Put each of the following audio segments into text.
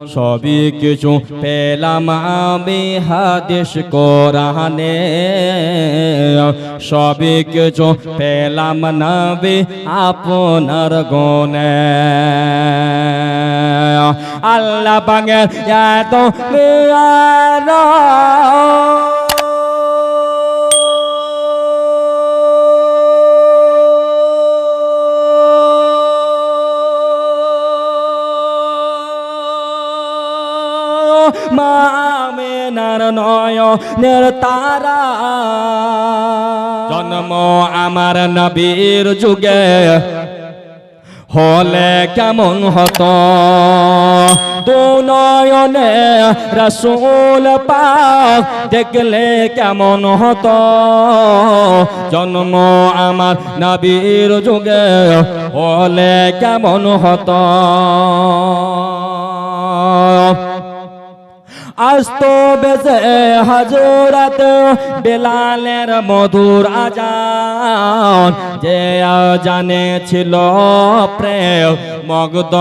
সবই কিছু পেলাম আমি হাদিস কোরআনে। সবই কিছু পেলাম নবী আপনার গনে আল্লাহ পাকে এত নয়নের তারা। জন্ম আমার নবীর যুগে হলে কেমন হতো? দু নয়নে রসুল পাক দেখলে কেমন হতো? জন্ম আমার নবীর যুগে হলে কেমন হতো? আস্ত বেজে হাজরাত বেলালের মধুর আজান। যে জানে ছিল প্রেম মগদ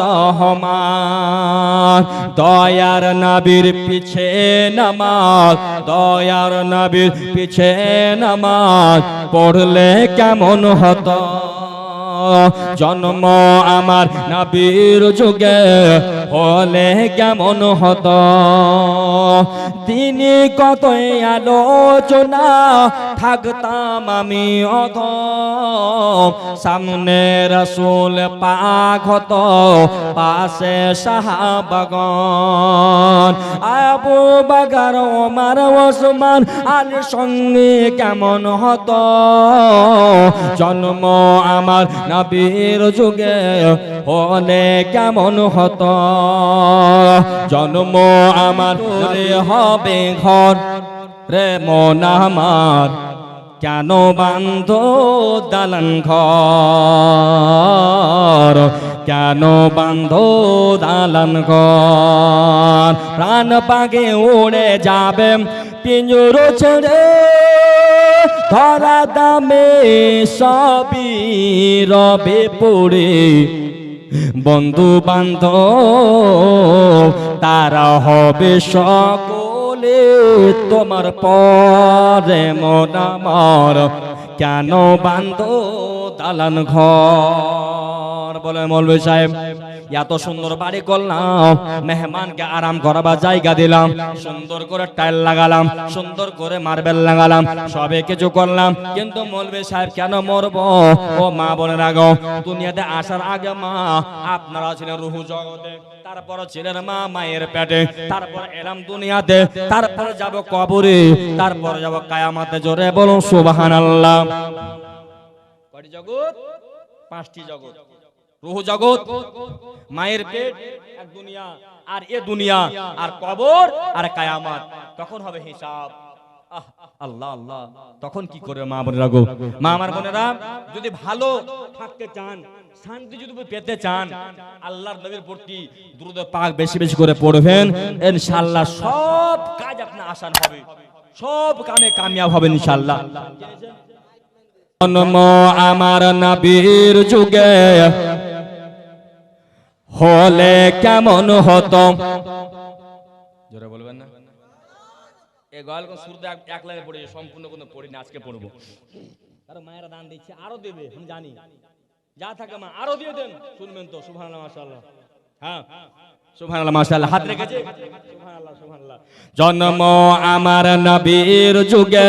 রহমান। দয়ার নবীর পিছে নামাজ, দয়ার নবীর পিছে নামাজ পড়লে কেমন হতো? জন্ম আমার নবীর যুগে হলে কেমন হতো? তিনি কতই আলোচনা থাকতাম আমি অত সামনে রসুল পাক হতো, পাশে সাহাবাগন আবু বাগার ওমার ওসমান আল সঙ্গে কেমন হতো? জন্ম আমার নবীর যুগে হলে কেমন হতো? জন্ম আমার হবে ঘর। রে মন আমার, কেন বান্ধ দালান ঘর? কেন বান্ধ দালান ঘর? প্রাণ পাগে উড়ে যাবে পিঞ্জুর ছেড়ে। ধরা দামে সবই রবে পড়ে। বন্ধু বান্ধব তারা হবে সকলে তোমার পরে মন আমার। কেন বান্ধ দালান ঘর? বলে মৌলভী সাহেব, এত সুন্দর বাড়ি করলাম, মেহমানকে আরাম করাবার জায়গা দিলাম, সুন্দর করে টাইল লাগালাম, সুন্দর করে মার্বেল লাগালাম, সবে কিছু করলাম। কিন্তু মৌলভী সাহেব কেন মরব? ও মা বোনের আগে, দুনিয়াতে আসার আগে মা, আপনারা ছিলেন রুহু জগতে, তারপর ছিলেন মা মায়ের পেটে, তারপর এলাম দুনিয়াতে, তারপর যাব কবরে, তারপর যাব কায়ামাতে জোরে বলুন সুবাহান আল্লাহ জগৎ? পাঁচটি জগৎ। রুহু জগৎ, মায়ের পেট এক দুনিয়া, আর এ দুনিয়া, আর কবর, আর কায়ামাত। তখন হবে হিসাব। আল্লাহ আল্লাহ। তখন কি করে মা বোনেরা গো? মা আমার বোনেরা, যদি ভালো থাকতে চান, শান্তি যদি পেতে চান, আল্লাহর নবীর প্রতি দ্রুত পাক বেশি বেশি করে পড়বেন। ইনশাআল্লাহ সব কাজ আপনার আসান হবে। সব কামে কামিয়াব হবে ইনশাআল্লাহ। আমার নবীর যুগে। হলে কেমন হতো? জোরে বলবেন না? এ গয়াল কোন সুরতে এক- এক লাইনে পড়ে সম্পূর্ণ কোনো পড়িনি আজকে পড়ব। আরে মায়েরা দান দিচ্ছে আরও দেবে আমি জানি। যা থাকে মা আরও দিয়ে দেন। শুনবেন তো সুবহানাল্লাহ মাশাআল্লাহ। হ্যাঁ সুবহানাল্লাহ মাশাআল্লাহ। হাত রেখেছে? সুবহানাল্লাহ সুবহানাল্লাহ। জন্ম আমার নবীর যুগে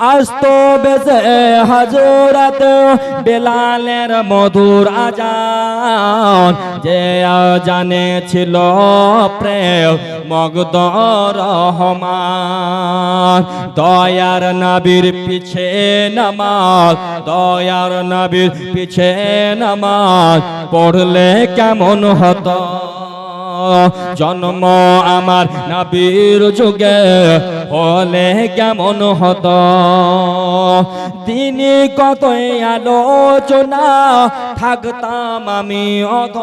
আস্ত বেজে হাজরাত বেলালের মধুর আজান। যে জানে ছিল প্রেম মগদ রহমান। দয়ার নাবির পিছে নামাজ, দয়ার নাবির পিছে নামাজ পড়লে কেমন হতো? জন্ম আমার নবীর যুগে হলে কেমন হতো? তিনি কত আলোচনা থাকতাম আমি অধ।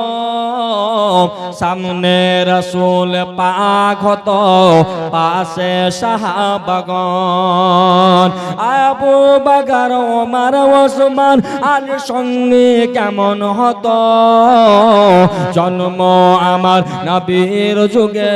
সামনে রসুল পাক হতো, পাশে সাহাবাগন আবু বাগার ওমার ওসমান আলীর সঙ্গে কেমন হতো? জন্ম আমার নবীর যুগে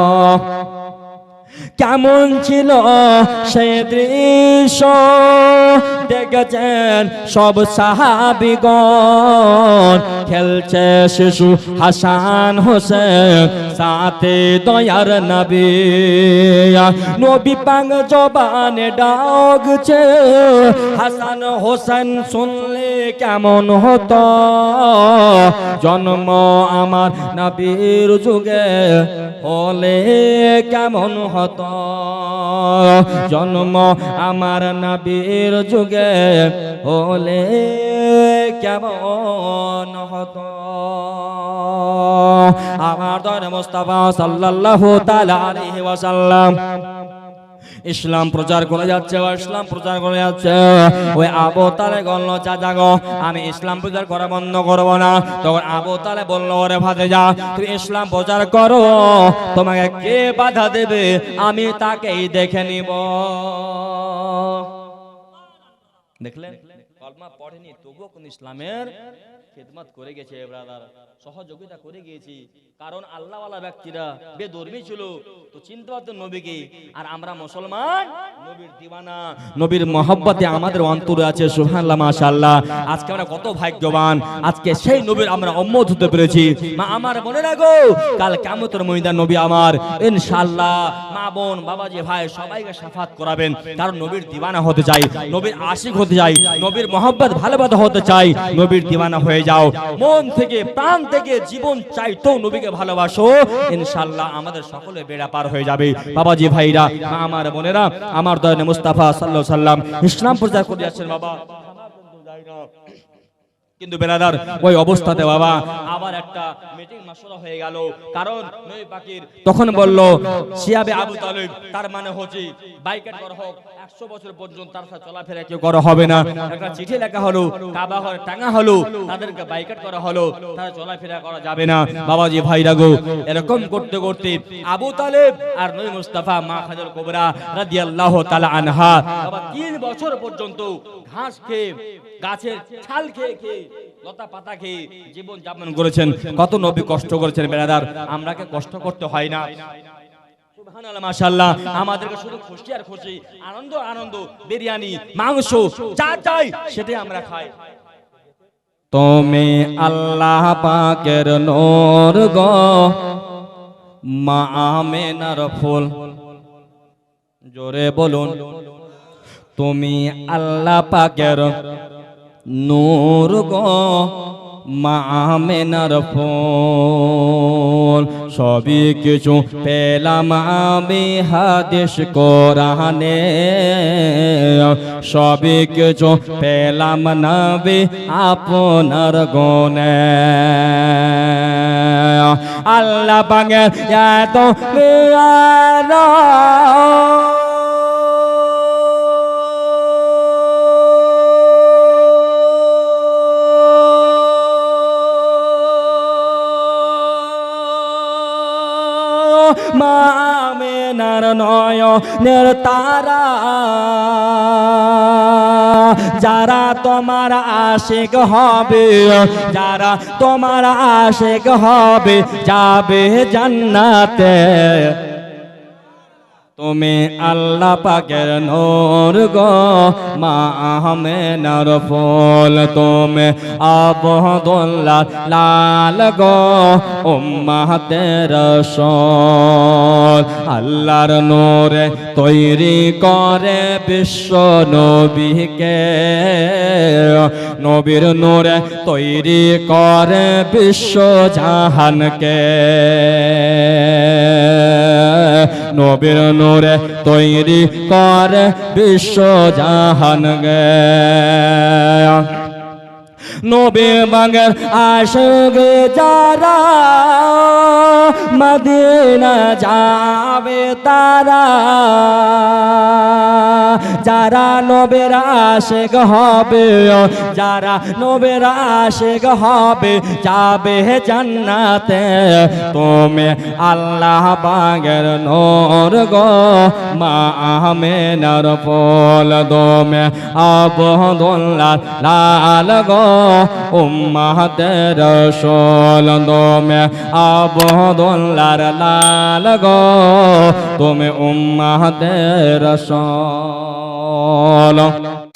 কেমন ছিল সে দৃশ্য? দেখেছেন সব সাহাবিগণ। খেলছে শিশু হাসান হোসেন, সাথে দয়ার নবী। নবী পাং জবানে ডাকছে, হাসান হোসেন শুনলে কেমন হতো? জন্ম আমার নবীর যুগে হলে কেমন হতো? জন্ম আমার নাবির যুগে হলে কেমন হতো? আমার তো মোস্তফা সাল্লাল্লাহু তাআলা আলাইহি ওয়াসাল্লাম ইসলাম প্রচার করে যাচ্ছে, ও ইসলাম প্রচার করে যাচ্ছে। ওই আবু তালে গল্ল চাচা গো, আমি ইসলাম প্রচার করা বন্ধ করব না। তখন আবু তালে বলল, ওরে ভাতে যা তুমি ইসলাম প্রচার করো। তোমাকে কে বাধা দেবে? আমি তাকেই দেখে নিব। দেখলেন? কলমা পড়েনি, তবুও কোন ইসলামের খেদমত করে গেছে ব্রাদার সহযোগিতা করে গিয়েছি। কারণ আল্লাহওয়ালা ব্যক্তিরা বেদর্মী ছিল। তো চিনতে পারতো নবীকে। আর আমরা মুসলমান, নবীর দিওয়ানা, নবীর মহব্বতে আমাদের অন্তরে আছে, সুবহানাল্লাহ, মাশাআল্লাহ। আজকে আমরা কত ভাগ্যবান। আজকে সেই নবীর আমরা উম্মত হতে পেরেছি। মা, আমার মনে রাখো, কাল কিয়ামতের ময়দান নবী আমার। ইনশাআল্লাহ, মা বোন বাবাজি ভাই, সবাইকে সাফাত করাবেন। কারণ নবীর দিওয়ানা হতে চাই, নবীর আশিক হতে চাই, নবীর মহব্বত ভালোবাসা হতে চাই, নবীর দিওয়ানা হয়ে যাও। মন থেকে, প্রাণ থেকে জীবন চাইতো নবীকে ভালোবাসো। ইনশাআল্লাহ আমাদের সকলে বেড়া পার হয়ে যাবে। বাবাজি ভাইরা, আমার বোনেরা, আমার দয়নে মুস্তাফা আলাইহি সাল্লাম ইসলাম প্রচার করে যাচ্ছেন বাবা। কিন্তু বেরাদার ওই অবস্থাতে বাবা। আবার একটা মিটিং মাসুরা হয়ে গেল। কারণ নবী পাকির তখন বলল সিয়াবে আবু তালিব তার মানে হচ্ছে বাইকাট করা হোক 100 বছর পর্যন্ত তার সাথে চলাফেরা কেউ করা হবে না। একটা চিঠি লেখা হলো কাবা ঘরে টাঙা হলো তাদেরকে বাইকাট করা হলো তারা চলাফেরা করা যাবে না। বাবাজি ভাইরা গো এরকম করতে করতে আবু তালেব আর নবী মুস্তাফা মা খাজর কোবরা রাদিয়াল্লাহু তাআলা আনহা বাবা 3 বছর পর্যন্ত ঘাস খেয়ে গাছের ছাল খেয়ে খেয়ে লতা পাতা খেয়ে জীবন যাপন করেছেন। কত নবী কষ্ট করেছেন বেড়াদার আমরাকে কষ্ট করতে হয় না। সুবহানাল্লাহ, আমাদেরকে শুধু খুশি আর খুশি আনন্দ আনন্দ বিরিয়ানি মাংস যা চাই সেটাই আমরা খাই। তুমি আল্লাহ পাকের নূর গো মা আমেনার ফুল জোরে বলুন। তুমি আল্লাহ পাকের নূর গো মা আমেনার ফুল। সবই কিছু পেলাম আমি হাদিস কোরআনে। সবই কিছু পেলাম নবী আপনার গনে আল্লাহ পাকের এত মামেনার নয়নের তারা। যারা তোমার আশেক হবে যারা তোমার আশেক হবে যাবে জান্নাতে। তুমি আল্লাহ পাকের নূর গো, মা আহমেনার ফুল তুমি আবদুল্লাহ লাল গো উম্মাতের রসূল। আল্লাহর নূরে তৈরি করে বিশ্ব নবীকে, নবীর নূরে তৈরি করে বিশ্ব জাহানকে। নবীর নূরে তৈরি করে বিশ্ব জাহান গে। নবী বাঙের আশগে যারা মদিনা যাবে তারা যারা নবের আশেক হবে, যারা নবের আশেক হবে, যাবে জান্নাতে। তুমি আল্লাহ বাগের নোর গো, মা আহমেনার পল দমে আবদুল্লাহ লাল গো উম্মাদের রসল দমে আবদুল্লাহর লাল গো, তুমি উম্মাদের রসল